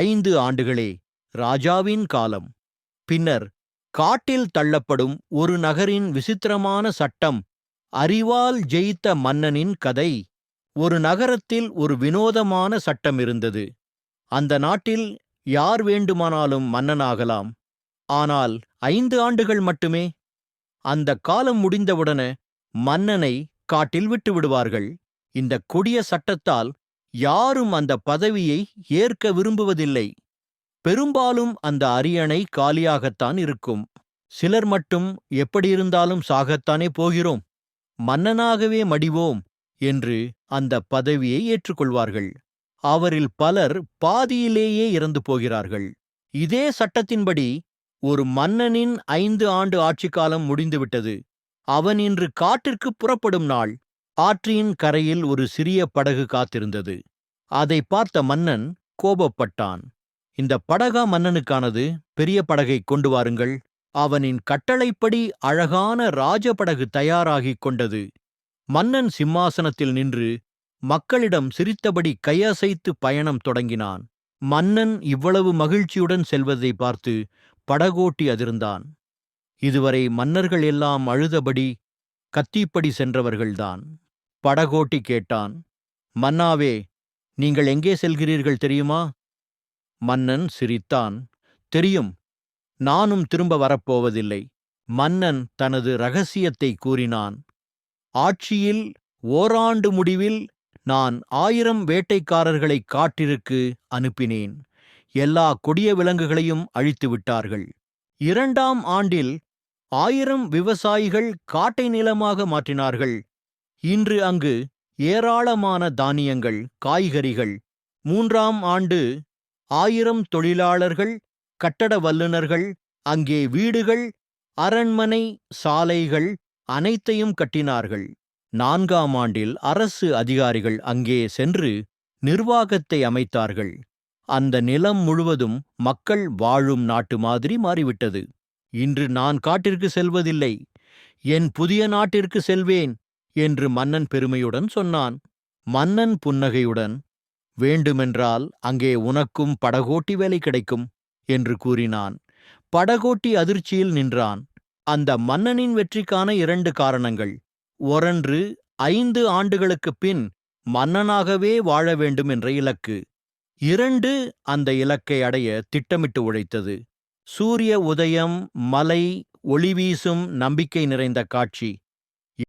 ஐந்து ஆண்டுகளே ராஜாவின் காலம். பின்னர் காட்டில் தள்ளப்படும் ஒரு நகரின் விசித்திரமான சட்டம் அறிவால் ஜெயித்த மன்னனின் கதை ஒரு நகரத்தில் ஒரு வினோதமான சட்டம் இருந்தது. அந்த நாட்டில் யார் வேண்டுமானாலும் மன்னனாகலாம். ஆனால் ஐந்து ஆண்டுகள் மட்டுமே. அந்த காலம் முடிந்தவுடன மன்னனை காட்டில் விட்டுவிடுவார்கள் இந்த கொடிய சட்டத்தால் யாரும் அந்த பதவியை ஏற்க விரும்புவதில்லை. பெரும்பாலும் அந்த அரியணை காலியாகத்தான் இருக்கும். சிலர் மட்டும் எப்படியிருந்தாலும் சாகத்தானே போகிறோம். மன்னனாகவே மடிவோம் என்று அந்த பதவியை ஏற்றுக்கொள்வார்கள். அவரில் பலர் பாதியிலேயே இறந்து போகிறார்கள். இதே சட்டத்தின்படி ஒரு மன்னனின் ஐந்து ஆண்டு ஆட்சிக்காலம் முடிந்துவிட்டது. அவன் இன்று காட்டிற்கு புறப்படும் நாள். ஆற்றின் கரையில் ஒரு சிறிய படகு காத்திருந்தது. அதை பார்த்த மன்னன் கோபப்பட்டான். இந்த படகா மன்னனுக்கானது? பெரிய படகை கொண்டு வாருங்கள். அவனின் கட்டளைப்படி அழகான ராஜபடகு தயாராகிக் கொண்டது. மன்னன் சிம்மாசனத்தில் நின்று மக்களிடம் சிரித்தபடி கையசைத்து பயணம் தொடங்கினான். மன்னன் இவ்வளவு மகிழ்ச்சியுடன் செல்வதை பார்த்து படகோட்டி அதிர்ந்தான். இதுவரை மன்னர்கள் எல்லாம் அழுதபடி கத்திப்படி சென்றவர்கள்தான். படகோட்டி கேட்டான். மன்னாவே நீங்கள் எங்கே செல்கிறீர்கள் தெரியுமா? மன்னன் சிரித்தான். தெரியும் நானும் திரும்ப வரப்போவதில்லை. மன்னன் தனது ரகசியத்தை கூறினான். ஆட்சியில் ஓராண்டு முடிவில் நான் ஆயிரம் வேட்டைக்காரர்களை காட்டிற்கு அனுப்பினேன். எல்லா கொடிய விலங்குகளையும் அழித்து விட்டார்கள். இரண்டாம் ஆண்டில் ஆயிரம் விவசாயிகள் காட்டை நிலமாக மாற்றினார்கள். இன்று அங்கு ஏராளமான தானியங்கள் காய்கறிகள். மூன்றாம் ஆண்டு ஆயிரம் தொழிலாளர்கள் கட்டட வல்லுநர்கள் அங்கே வீடுகள் அரண்மனை சாலைகள் அனைத்தையும் கட்டினார்கள். நான்காம் ஆண்டில் அரசு அதிகாரிகள் அங்கே சென்று நிர்வாகத்தை அமைத்தார்கள். அந்த நிலம் முழுவதும் மக்கள் வாழும் நாட்டு மாதிரி மாறிவிட்டது. இன்று நான் காட்டிற்கு செல்வதில்லை. என் புதிய நாட்டிற்கு செல்வேன். என்று மன்னன் பெருமையுடன் சொன்னான். மன்னன் புன்னகையுடன் வேண்டுமென்றால் அங்கே உனக்கும் படகோட்டி வேலை கிடைக்கும் என்று கூறினான். படகோட்டி அதிர்ச்சியில் நின்றான். அந்த மன்னனின் வெற்றிக்கான இரண்டு காரணங்கள். ஒரன்று ஐந்து ஆண்டுகளுக்குப் பின் மன்னனாகவே வாழ வேண்டும் என்ற இலக்கு. இரண்டு அந்த இலக்கை அடைய திட்டமிட்டு உழைத்தது. சூரிய உதயம் மலை ஒளிவீசும் நம்பிக்கை நிறைந்த காட்சி.